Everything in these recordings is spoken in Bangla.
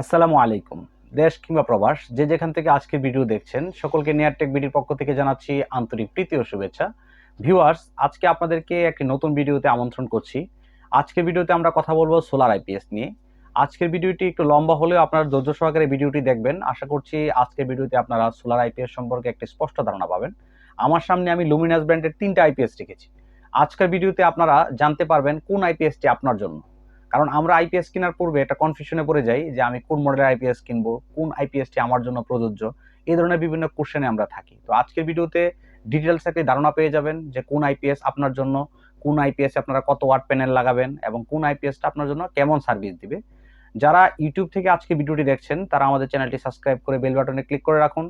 আসসালামু আলাইকুম। দেশ কিংবা প্রবাস, যে যেখান থেকে আজকে ভিডিও দেখছেন, সকলকে নিয়ারটেক বিডির পক্ষ থেকে জানাচ্ছি আন্তরিক প্রীতি ও শুভেচ্ছা। ভিউয়ার্স, আজকে আপনাদেরকে একটি নতুন ভিডিওতে আমন্ত্রণ করছি। আজকের ভিডিওতে আমরা কথা বলব সোলার আইপিএস নিয়ে। আজকের ভিডিওটি একটু লম্বা হলেও আপনারা ধৈর্য সহকারে ভিডিওটি দেখবেন। আশা করছি আজকের ভিডিওতে আপনারা সোলার আইপিএস সম্পর্কে একটি স্পষ্ট ধারণা পাবেন। আমার সামনে আমি লুমিনাস ব্র্যান্ডের তিনটা আইপিএস রেখেছি। আজকের ভিডিওতে আপনারা জানতে পারবেন কোন আইপিএসটি আপনার জন্য। কারণ আমরা আইপিএস কেনার পূর্বে একটা কনফিউশনে পড়ে যাই যে আমি কোন মডেলের আইপিএস কিনবো, কোন আইপিএসটি আমার জন্য প্রযোজ্য, এই ধরনের বিভিন্ন কোশ্চেনে আমরা থাকি। তো আজকের ভিডিওতে ডিটেলস একটি ধারণা পেয়ে যাবেন যে কোন আইপিএস আপনার জন্য, কোন আইপিএস আপনারা কত ওয়াট প্যানেল লাগাবেন এবং কোন আইপিএসটা আপনার জন্য কেমন সার্ভিস দিবে। যারা ইউটিউব থেকে আজকে ভিডিওটি দেখছেন, তারা আমাদের চ্যানেলটি সাবস্ক্রাইব করে বেল বাটনে ক্লিক করে রাখুন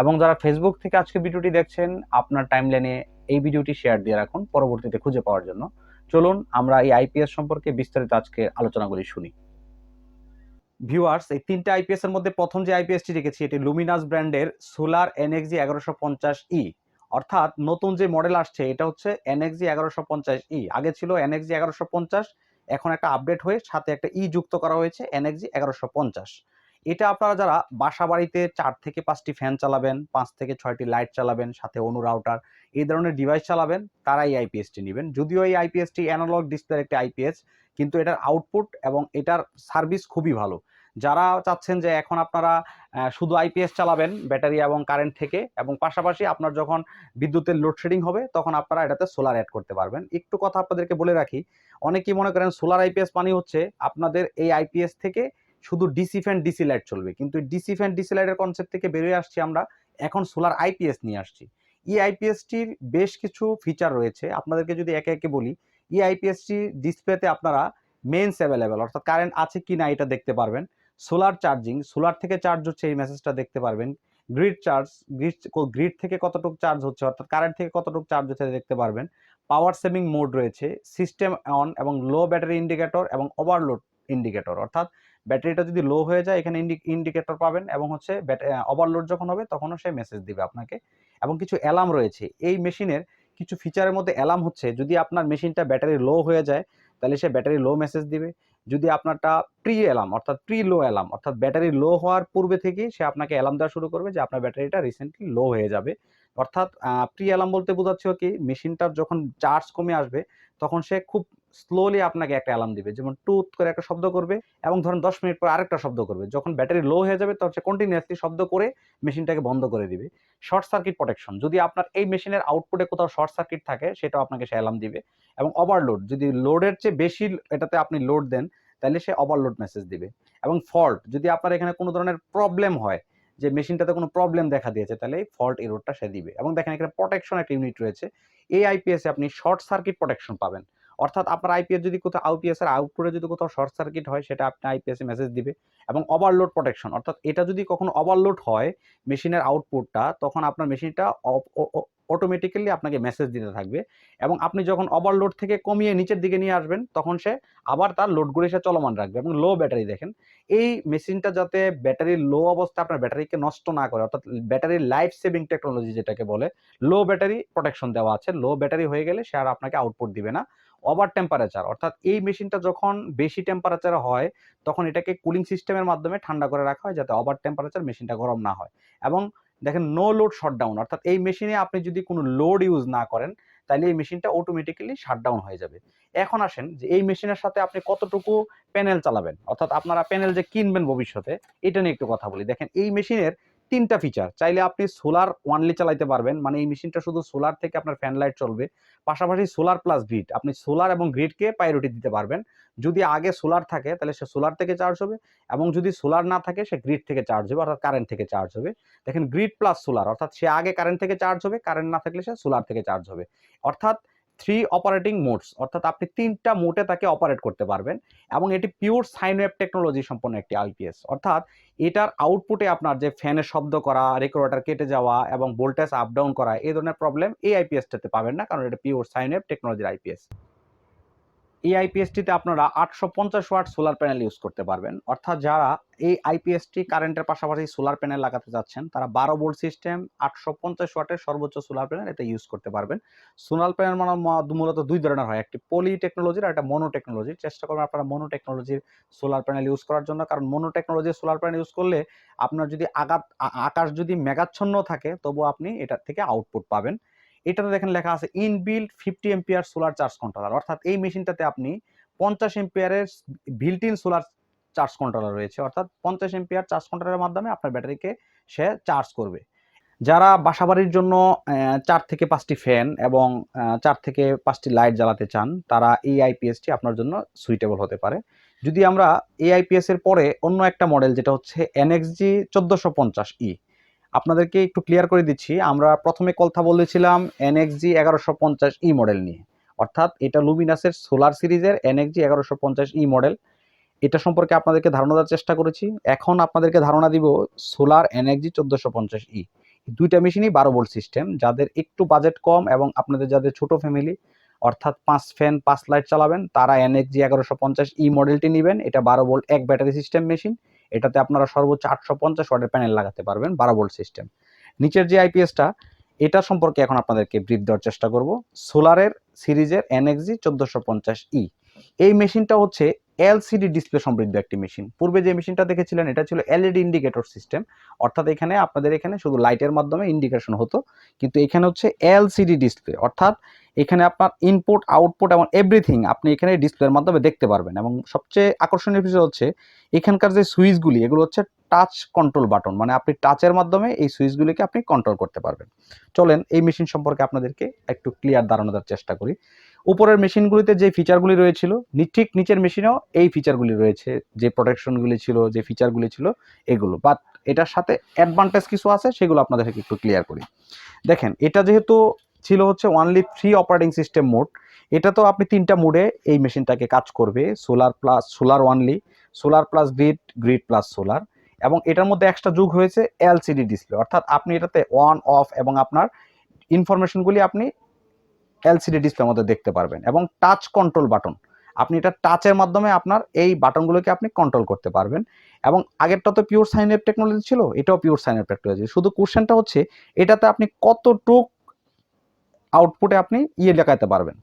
এবং যারা ফেসবুক থেকে আজকে ভিডিওটি দেখছেন, আপনার টাইমলাইনে এই ভিডিওটি শেয়ার দিয়ে রাখুন পরবর্তীতে খুঁজে পাওয়ার জন্য। চলুন আমরা এই আইপিএস সম্পর্কে বিস্তারিত আজকে আলোচনাগুলি শুনি। ভিউয়ার্স এই তিনটা আইপিএস এর মধ্যে প্রথম যে আইপিএসটি রেখেছি, এটি লুমিনাস ব্র্যান্ডের সোলার এনএক্সজি এগারোশো পঞ্চাশ ই অর্থাৎ নতুন যে মডেল আসছে, এটা হচ্ছে এনএক্সজি এগারোশো পঞ্চাশ ই আগে ছিল এনএক্সজি এগারোশো পঞ্চাশ, এখন একটা আপডেট হয়ে সাথে একটা ই যুক্ত করা হয়েছে এনএক্সজি এগারোশো পঞ্চাশ। এটা আপনারা যারা বাসা বাড়িতে চার থেকে পাঁচটি ফ্যান চালাবেন, পাঁচ থেকে ছয়টি লাইট চালাবেন, সাথে অনু রাউটার এই ধরনের ডিভাইস চালাবেন, তারাই আইপিএসটি নেবেন। যদিও এই আইপিএসটি অ্যানালগ ডিসপ্লের একটি আইপিএস কিন্তু এটার আউটপুট এবং এটার সার্ভিস খুবই ভালো। যারা চাচ্ছেন যে এখন আপনারা শুধু আইপিএস চালাবেন ব্যাটারি এবং কারেন্ট থেকে, এবং পাশাপাশি আপনার যখন বিদ্যুতের লোডশেডিং হবে, তখন আপনারা এটাতে সোলার অ্যাড করতে পারবেন। একটু কথা আপনাদেরকে বলে রাখি, অনেকেই মনে করেন সোলার আইপিএস মানে হচ্ছে আপনাদের এই আইপিএস থেকে শুধু ডিসি ফ্যান ডিসি লাইট চলবে। কিন্তু ডিসি ফ্যান ডিসি লাইটের কনসেপ্ট থেকে বেরিয়ে আসছি আমরা, এখন সোলার আইপিএস নিয়ে আসছি। ই আইপিএসটির বেশ কিছু ফিচার রয়েছে। আপনাদেরকে যদি একে একে বলি ই আইপিএসটি ডিসপ্লেতে আপনারা মেন্স অ্যাভেলেবেল অর্থাৎ কারেন্ট আছে কি না এটা দেখতে পারবেন। সোলার চার্জিং সোলার থেকে চার্জ হচ্ছে এই মেসেজটা দেখতে পারবেন। গ্রিড চার্জ গ্রিড গ্রিড থেকে কতটুকু চার্জ হচ্ছে, অর্থাৎ কারেন্ট থেকে কতটুকু চার্জ হচ্ছে দেখতে পারবেন। পাওয়ার সেভিং মোড রয়েছে সিস্টেম অন এবং লো ব্যাটারি ইন্ডিকেটর এবং ওভারলোড ইন্ডিকেটর অর্থাৎ ব্যাটারিটা যদি লো হয়ে যায়, এখানে ইন্ডিকেটর পাবেন এবং হচ্ছে ওভারলোড যখন হবে, তখনও সে মেসেজ দিবে আপনাকে। এবং কিছু অ্যালার্ম রয়েছে। এই মেশিনের কিছু ফিচারের মধ্যে অ্যালার্ম হচ্ছে, যদি আপনার মেশিনটা ব্যাটারি লো হয়ে যায়, তাহলে সে ব্যাটারি লো মেসেজ দিবে। যদি আপনারটা প্রি অ্যালার্ম অর্থাৎ প্রি লো অ্যালার্ম অর্থাৎ ব্যাটারি লো হওয়ার পূর্বে থেকেই সে আপনাকে অ্যালার্ম দেওয়া শুরু করবে যে আপনার ব্যাটারিটা রিসেন্টলি লো হয়ে যাবে। অর্থাৎ প্রি অ্যালার্ম বলতে বোঝাচ্ছে কি মেশিনটার যখন চার্জ কমে আসবে, তখন সে খুব স্লোলি আপনাকে একটা অ্যালার্ম দিবে। যেমন টুথ করে একটা শব্দ করবে এবং ধরুন দশ মিনিট পর আরেকটা শব্দ করবে। যখন ব্যাটারি লো হয়ে যাবে তখন সে কন্টিনিউয়াসলি শব্দ করে মেশিনটাকে বন্ধ করে দিবে। শর্ট সার্কিট প্রোটেকশন যদি আপনার এই মেশিনের আউটপুটে কোথাও শর্ট সার্কিট থাকে, সেটাও আপনাকে সে অ্যালার্ম দিবে। এবং ওভারলোড যদি লোডের চেয়ে বেশি এটাতে আপনি লোড দেন, তাহলে সে ওভারলোড মেসেজ দিবে। এবং ফল্ট যদি আপনার এখানে কোনো ধরনের প্রবলেম হয়, যে মেশিনটাতে কোনো প্রবলেম দেখা দিয়েছে, তাহলে এই ফল্ট এরোডটা সে দিবে। এবং দেখেন এখানে প্রোটেকশন একটা ইউনিট রয়েছে। এই আইপিএস আপনি শর্ট সার্কিট প্রোটেকশন পাবেন। অর্থাৎ আপনার আইপিএস যদি কোথাও আইপিএস এর আউটপুটে যদি কোথাও শর্ট সার্কিট হয়, সেটা আপনি আইপিএস মেসেজ দিবে এবং ওভারলোড প্রোটেকশন অর্থাৎ এটা যদি কখনো ওভারলোড হয় মেশিনের আউটপুটটা তখন আপনার মেশিনটা অটোমেটিক্যালি আপনাকে মেসেজ দিতে থাকবে এবং আপনি যখন ওভারলোড থেকে কমিয়ে নিচের দিকে নিয়ে আসবেন, তখন সে আবার তার লোডগুলি সে চলমান রাখবে এবং লো ব্যাটারি দেখেন। এই মেশিনটা যাতে ব্যাটারির লো অবস্থা আপনার ব্যাটারিকে নষ্ট না করে, অর্থাৎ ব্যাটারির লাইফ সেভিং টেকনোলজি যেটাকে বলে লো ব্যাটারি প্রোটেকশন দেওয়া আছে। লো ব্যাটারি হয়ে গেলে সে আর আপনাকে আউটপুট দিবে না। ওভার টেম্পারেচার অর্থাৎ এই মেশিনটা যখন বেশি টেম্পারেচার হয়, তখন এটাকে কুলিং সিস্টেমের মাধ্যমে ঠান্ডা করে রাখা হয় যাতে ওভার টেম্পারেচার মেশিনটা গরম না হয়। এবং দেখেন নো লোড শটডাউন অর্থাৎ এই মেশিনে আপনি যদি কোনো লোড ইউজ না করেন, তাহলে এই মেশিনটা অটোমেটিক্যালি শাটডাউন হয়ে যাবে। এখন আসেন যে এই মেশিনের সাথে আপনি কতটুকু প্যানেল চালাবেন? অর্থাৎ আপনারা প্যানেল যে কিনবেন ভবিষ্যতে, এটা নিয়ে একটু কথা বলি। দেখেন এই মেশিনের তিনটা ফিচার চাইলে আপনি সোলার ওয়ানলি চালাইতে পারবেন। মানে এই মেশিনটা শুধু সোলার থেকে আপনার ফ্যান লাইট চলবে। পাশাপাশি সোলার প্লাস গ্রিড আপনি সোলার এবং গ্রিডকে প্রায়োরিটি দিতে পারবেন। যদি আগে সোলার থাকে, তাহলে সে সোলার থেকে চার্জ হবে এবং যদি সোলার না থাকে, সে গ্রিড থেকে চার্জ হবে, অর্থাৎ কারেন্ট থেকে চার্জ হবে। দেখেন গ্রিড প্লাস সোলার অর্থাৎ সে আগে কারেন্ট থেকে চার্জ হবে কারেন্ট না থাকলে সে সোলার থেকে চার্জ হবে। অর্থাৎ থ্রি অপারেটিং মোডস অর্থাৎ আপনি তিনটা মোডে তাকে অপারেট করতে পারবেন এবং এটি পিওর সাইন ওয়েভ টেকনোলজি সম্পন্ন একটি আইপিএস অর্থাৎ এটার আউটপুটে আপনার যে ফ্যানের শব্দ করা রেকর্ডার কেটে যাওয়া এবং ভোল্টেজ আপ ডাউন করা, এই ধরনের প্রবলেম এই আইপিএসটাতে পাবেন না, কারণ এটা পিওর সাইন ওয়েভ টেকনোলজির আইপিএস এই আইপিএসটিতে আপনারা আটশো পঞ্চাশ ওয়াট সোলার প্যানেল ইউজ করতে পারবেন। অর্থাৎ যারা এই আইপিএসটি কারেন্টের পাশাপাশি সোলার প্যানেল লাগাতে যাচ্ছেন তারা বারো ভোল্ট সিস্টেম আটশো পঞ্চাশ ওয়াটের সর্বোচ্চ সোলার প্যানেল এতে ইউজ করতে পারবেন। সোলার প্যানেল মানে মূলত দুই ধরনের হয়, একটি পলি টেকনোলজির আর একটা মনো টেকনোলজির চেষ্টা করবেন আপনারা মনো টেকনোলজির সোলার প্যানেল ইউজ করার জন্য, কারণ মনো টেকনোলজির সোলার প্যানেল ইউজ করলে আপনার যদি আগাত আ- আকাশ যদি মেঘাচ্ছন্ন থাকে তবু আপনি এটার থেকে আউটপুট পাবেন। এটাতে দেখেন লেখা আছে inbuilt fifty ampere solar charge controller অর্থাৎ এই মেশিনটাতে আপনি পঞ্চাশ এম্পিয়ারের built in solar charge controller রয়েছে। অর্থাৎ পঞ্চাশ এম্পিয়ার চার্জ কন্ট্রোলারের মাধ্যমে আপনার ব্যাটারিকে সে চার্জ করবে। যারা বাসাবাড়ির জন্য চার থেকে পাঁচটি ফ্যান এবং চার থেকে পাঁচটি লাইট জ্বালাতে চান, তারা এই আইপিএসটি আপনার জন্য সুইটেবল হতে পারে। যদি আমরা এই আইপিএস এর পরে অন্য একটা মডেল যেটা হচ্ছে এনএক্সজি চোদ্দোশো পঞ্চাশ ই আপনাদেরকে একটু ক্লিয়ার করে দিচ্ছি, আমরা প্রথমে কথা বলেছিলাম এনএক্সজি এগারোশো পঞ্চাশ ই মডেল নিয়ে। অর্থাৎ এটা লুমিনাসের সোলার সিরিজের এনএক্সজি এগারোশো পঞ্চাশ ই মডেল এটা সম্পর্কে আপনাদেরকে ধারণা দেওয়ার চেষ্টা করেছি। এখন আপনাদেরকে ধারণা দিব সোলার এনএক্সজি চোদ্দোশো পঞ্চাশ ই দুইটা মেশিনই বারো ভোল্ট সিস্টেম যাদের একটু বাজেট কম এবং আপনাদের যাদের ছোট ফ্যামিলি অর্থাৎ পাঁচ ফ্যান পাঁচ লাইট চালাবেন, তারা এনএক্সজি এগারোশো পঞ্চাশ ই মডেলটি নেবেন। এটা বারো ভোল্ট এক ব্যাটারি সিস্টেম মেশিন এটাতে আপনারা সর্বোচ্চ আটশো পঞ্চাশ ওয়াটের প্যানেল লাগাতে পারবেন বারো ভোল্ট সিস্টেম নিচের যে আইপিএসটা এটা সম্পর্কে এখন আপনাদেরকে ব্রিফ দেওয়ার চেষ্টা করব। সোলারের সিরিজের এনএক্সজি চোদ্দোশো পঞ্চাশ ই এই মেশিনটা হচ্ছে এলসিডি ডিসপ্লে সমৃদ্ধ একটি মেশিন। পূর্বে যে মেশিনটা দেখেছিলেন, এটা ছিল এলইডি ইন্ডিকেটর সিস্টেম। অর্থাৎ এখানে আপনাদের এখানে শুধু লাইটের মাধ্যমে ইন্ডিকেশন হতো। কিন্তু এখানে হচ্ছে এলসিডি ডিসপ্লে। অর্থাৎ এখানে আপনার ইনপুট, আউটপুট এবং এভরিথিং আপনি এখানে ডিসপ্লের মাধ্যমে দেখতে পারবেন। এবং সবচেয়ে আকর্ষণীয় বিষয় হচ্ছে, এখানকার যে সুইচগুলি, এগুলো হচ্ছে টাচ কন্ট্রোল বাটন মানে আপনি টাচের মাধ্যমে এই সুইচগুলিকে আপনি কন্ট্রোল করতে পারবেন। চলেন এই মেশিন সম্পর্কে আপনাদেরকে একটু ক্লিয়ার ধারণা দেওয়ার চেষ্টা করি। উপরের মেশিনগুলিতে যে ফিচারগুলি রয়েছিল ঠিক নিচের মেশিনেও এই ফিচারগুলি রয়েছে, যে প্রোটেকশনগুলি ছিল, যে ফিচারগুলি ছিল, এগুলো। বাট এটার সাথে অ্যাডভান্টেজ কিছু আছে, সেগুলো আপনাদেরকে একটু ক্লিয়ার করি। দেখেন, এটা যেহেতু ছিল হচ্ছে only three operating system mode এটা তো আপনি তিনটা মোডে এই মেশিনটাকে কাজ করবে solar plus solar only solar plus grid grid plus solar এবং এটার মধ্যে এক্সট্রা যুগ হয়েছে এলসিডি ডিসপ্লে অর্থাৎ আপনি এটাতে অন অফ এবং আপনার ইনফরমেশনগুলি আপনি এলসিডি ডিসপ্লে মধ্যে দেখতে পারবেন এবং টাচ কন্ট্রোল বাটন আপনি এটা টাচের মাধ্যমে আপনার এই বাটনগুলোকে আপনি কন্ট্রোল করতে পারবেন। এবং আগেরটা তো পিওর সাইন অ্যাপ টেকনোলজি ছিল, এটাও পিওর সাইন অ্যাপ টেকনোলজি শুধু কোশ্চেনটা হচ্ছে, এটাতে আপনি কতটুক আউটপুটে আপনি ইয়ে লেখাতে পারবেন।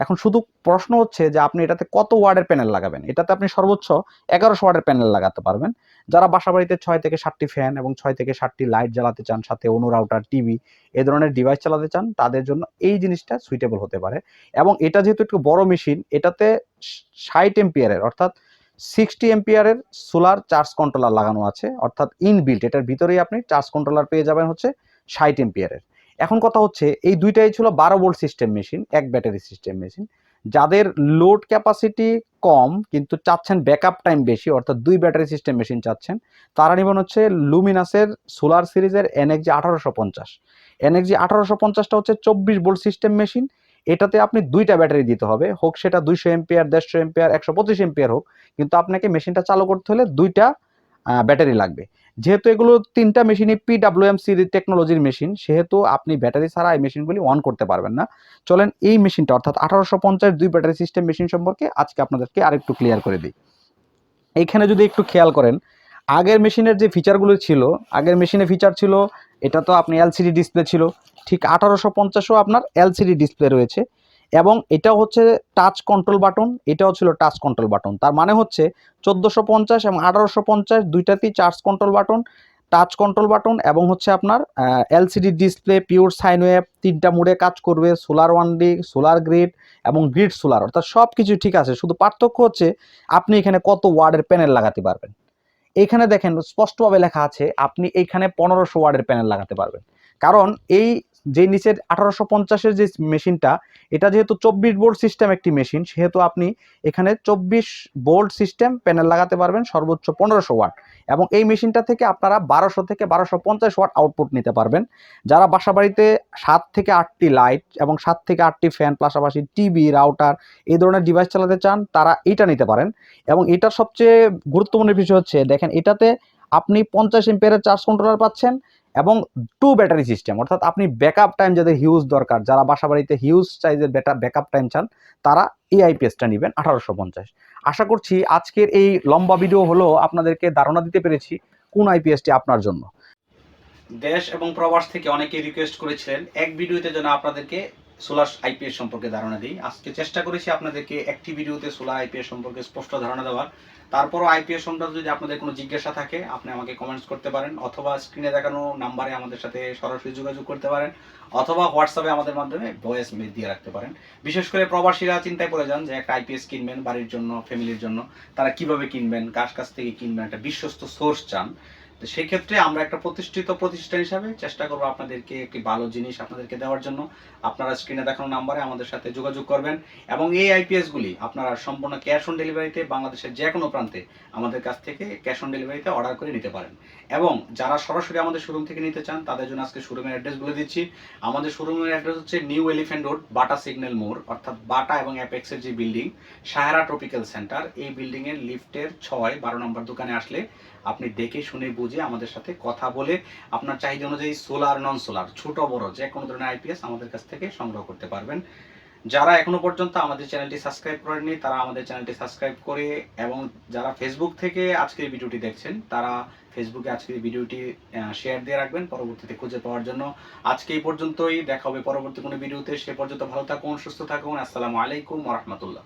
এখন শুধু প্রশ্ন হচ্ছে যে আপনি এটাতে কত ওয়ার্ডের প্যানেল লাগাবেন? এটাতে আপনি সর্বোচ্চ এগারোশো ওয়ার্ডের প্যানেল লাগাতে পারবেন। যারা বাসা বাড়িতে ছয় থেকে সাতটি ফ্যান এবং ছয় থেকে সাতটি লাইট জ্বালাতে চান, সাথে অনু রাউটার, টিভি এ ধরনের ডিভাইস চালাতে চান, তাদের জন্য এই জিনিসটা সুইটেবল হতে পারে। এবং এটা যেহেতু একটু বড় মেশিন, এটাতে ষাট এম্পিয়ারের অর্থাৎ সিক্সটি এম্পিয়ারের সোলার চার্জ কন্ট্রোলার লাগানো আছে, অর্থাৎ ইনবিল্ট এটার ভিতরেই আপনি চার্জ কন্ট্রোলার পেয়ে যাবেন হচ্ছে ষাট এম্পিয়ারের। এখন কথা হচ্ছে, এই দুইটাই ছিল বারো ভোল্ট সিস্টেম মেশিন এক ব্যাটারি সিস্টেম মেশিন যাদের লোড ক্যাপাসিটি কম, কিন্তু চাচ্ছেন ব্যাকআপ টাইম বেশি, অর্থাৎ দুই ব্যাটারি সিস্টেম মেশিন চাচ্ছেন, তারা নেবেন হচ্ছে লুমিনাসের সোলার সিরিজের এনএক্সজি আঠারোশো পঞ্চাশ। এনএক্সজি আঠারোশো পঞ্চাশটা হচ্ছে চব্বিশ ভোল্ট সিস্টেম মেশিন এটাতে আপনি দুইটা ব্যাটারি দিতে হবে, হোক সেটা দুইশো এম্পিয়ার দেড়শো এম্পিয়ার একশো পঁচিশ এম্পিয়ার হোক, কিন্তু আপনাকে মেশিনটা চালু করতে হলে দুইটা ব্যাটারি লাগবে। যেহেতু এগুলো তিনটা মেশিনই পিডাব্লিউএম সিরিজ টেকনোলজির মেশিন সেহেতু আপনি ব্যাটারি ছাড়া এই মেশিনগুলি অন করতে পারবেন না। চলেন এই মেশিনটা অর্থাৎ আঠারোশো পঞ্চাশ দুই ব্যাটারি সিস্টেম মেশিন সম্পর্কে আজকে আপনাদেরকে আরেকটু ক্লিয়ার করে দিই। এইখানে যদি একটু খেয়াল করেন, আগের মেশিনের যে ফিচারগুলো ছিল, আগের মেশিনে ফিচার ছিল, এটা তো আপনি এলসিডি ডিসপ্লে ছিল, ঠিক আঠারোশো পঞ্চাশও আপনার এলসিডি ডিসপ্লে রয়েছে। এবং এটা হচ্ছে টাচ কন্ট্রোল বাটন এটাও ছিল টাচ কন্ট্রোল বাটন তার মানে হচ্ছে চোদ্দোশো পঞ্চাশ এবং আঠারোশো পঞ্চাশ দুইটাতেই charge control button touch control button এবং হচ্ছে আপনার LCD display pure sine wave তিনটা মোডে কাজ করবে solar one D solar grid এবং গ্রিড সোলার অর্থাৎ সব কিছু ঠিক আছে, শুধু পার্থক্য হচ্ছে আপনি এখানে কত ওয়ার্ডের প্যানেল লাগাতে পারবেন। এইখানে দেখেন স্পষ্টভাবে লেখা আছে, আপনি এইখানে পনেরোশো ওয়ার্ডের প্যানেল লাগাতে পারবেন। কারণ এই যে নিচের আঠারোশো পঞ্চাশের যে মেশিনটা, এটা যেহেতু চব্বিশ বোল্ট সিস্টেম একটি মেশিন, সেহেতু আপনি এখানে চব্বিশ বোল্ট সিস্টেম প্যানেল লাগাতে পারবেন সর্বোচ্চ পনেরোশো ওয়াট এবং এই মেশিনটা থেকে আপনারা বারোশো থেকে বারোশো পঞ্চাশ ওয়াট আউটপুট নিতে পারবেন। যারা বাসা বাড়িতে সাত থেকে আটটি লাইট এবং সাত থেকে আটটি ফ্যান পাশাপাশি টিভি রাউটার এই ধরনের ডিভাইস চালাতে চান, তারা এইটা নিতে পারেন এবং এটার সবচেয়ে গুরুত্বপূর্ণ বিষয় হচ্ছে, দেখেন এটাতে আপনি পঞ্চাশ এম্পিয়ারের চার্জ কন্ট্রোলার পাচ্ছেন এবং টু ব্যাটারি সিস্টেম অর্থাৎ আপনি ব্যাকআপ টাইম যাদের হিউজ দরকার, যারা বাসা বাড়িতে হিউজ সাইজের বেটা ব্যাকআপ টাইম চান, তারা এই আইপিএসটা নেবেন আঠারোশো পঞ্চাশ। আশা করছি আজকের এই লম্বা ভিডিও হলো আপনাদেরকে ধারণা দিতে পেরেছি কোন আইপিএসটি আপনার জন্য। দেশ এবং প্রবাস থেকে অনেকে রিকোয়েস্ট করেছিলেন, এক ভিডিওতে যেন আপনাদেরকে সোলার আইপিএস সম্পর্কে ধারণা দিই। আজকে চেষ্টা করেছি আপনাদেরকে একটি ভিডিওতে সোলার আইপিএস সম্পর্কে স্পষ্ট ধারণা দেওয়ার। তারপরও আইপিএস সম্পর্কে যদি আপনাদের কোনো জিজ্ঞাসা থাকে, আপনি আমাকে কমেন্টস করতে পারেন, অথবা স্ক্রিনে দেখানো নাম্বারে আমাদের সাথে সরাসরি যোগাযোগ করতে পারেন, অথবা হোয়াটসঅ্যাপে আমাদের মাধ্যমে ভয়েস দিয়ে রাখতে পারেন। বিশেষ করে প্রবাসীরা চিন্তায় পড়ে যান যে একটা আইপিএস কিনবেন, বাড়ির জন্য ফ্যামিলির জন্য, তারা কীভাবে কিনবেন, কার কাছ থেকে কিনবেন, একটা বিশ্বস্ত সোর্স চান। তো সেই ক্ষেত্রে আমরা একটা প্রতিষ্ঠিত প্রতিষ্ঠান হিসাবে চেষ্টা করব আপনাদেরকে একটি ভালো জিনিস আপনাদেরকে দেওয়ার জন্য। আপনারা স্ক্রিনে দেখানো নাম্বারে আমাদের সাথে যোগাযোগ করবেন এবং এই আইপিএস গুলি আপনারা সম্পূর্ণ ক্যাশ অন ডেলিভারিতে বাংলাদেশের যে কোনো প্রান্তে আমাদের কাছ থেকে ক্যাশ অন ডেলিভারিতে অর্ডার করে নিতে পারেন। এবং যারা সরাসরি আমাদের শোরুম থেকে নিতে চান, তাদের জন্য আজকে শোরুমের অ্যাড্রেস বলে দিচ্ছি। আমাদের শোরুমের অ্যাড্রেস হচ্ছে new elephant road Bata signal মোড় অর্থাৎ বাটা এবং অ্যাপেক্সের যে বিল্ডিং সাহারা ট্রপিক্যাল সেন্টার এই বিল্ডিং এর লিফটের ছয়, বারো নম্বর দোকানে আসলে আপনি দেখে শুনে বুঝে আমাদের সাথে কথা বলে আপনার চাহিদা অনুযায়ী সোলার নন সোলার ছোট বড়, যে কোনো ধরনের আইপিএস আমাদের কাছ থেকে সংগ্রহ করতে পারবেন। যারা এখনও পর্যন্ত আমাদের চ্যানেলটি সাবস্ক্রাইব করেননি, তারা আমাদের চ্যানেলটি সাবস্ক্রাইব করে এবং যারা ফেসবুক থেকে আজকের ভিডিওটি দেখছেন, তারা ফেসবুকে আজকের ভিডিওটি শেয়ার দিয়ে রাখবেন। পরবর্তীতে খুঁজে পাওয়ার জন্য আজকে এই পর্যন্তই। দেখা হবে পরবর্তী কোনো ভিডিওতে। সে পর্যন্ত ভালো থাকুন, সুস্থ থাকুন। আসসালামু আলাইকুম রহমতুল্লাহ।